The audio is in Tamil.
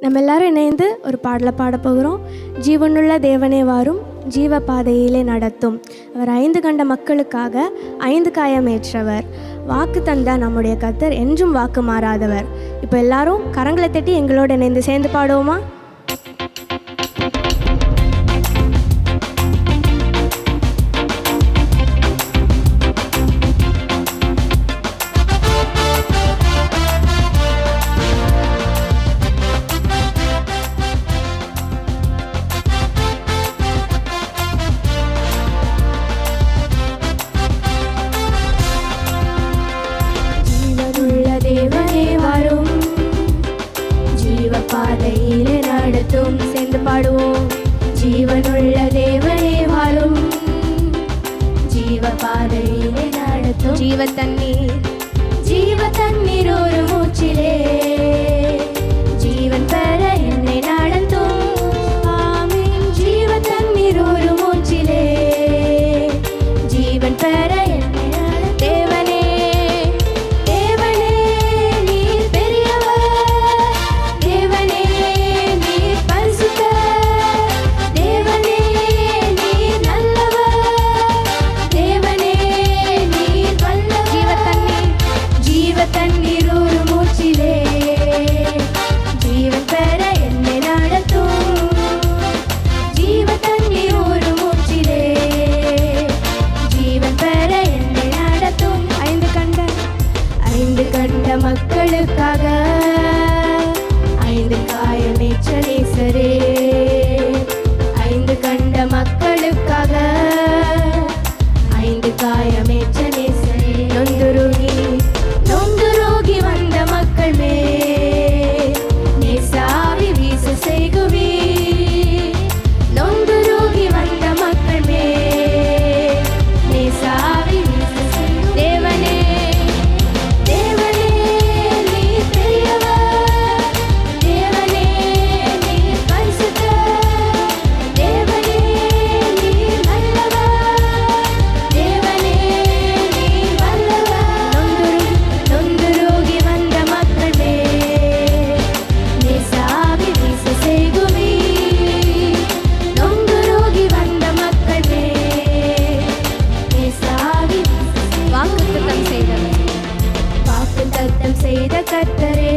நம்ம எல்லாரும் இணைந்து ஒரு பாடலை பாட போகிறோம். ஜீவனுள்ள தேவனே வாரும் ஜீவ பாதையிலே நடத்தும். அவர் ஐந்து கண்ட மக்களுக்காக ஐந்து காயமேற்றவர் வாக்கு தந்த நம்முடைய கத்தர் என்றும் வாக்கு மாறாதவர். இப்போ எல்லாரும் கரங்களை தட்டி எங்களோட இணைந்து சேர்ந்து பாடுவோமா? பாடுவோம். ஜீவனுள்ள தேவனே வாழும். ஜீவ பாதையிலே நடத்தும். ஜீவத்தன் ധന്യമേറ്റ ಕತ್ತರೆ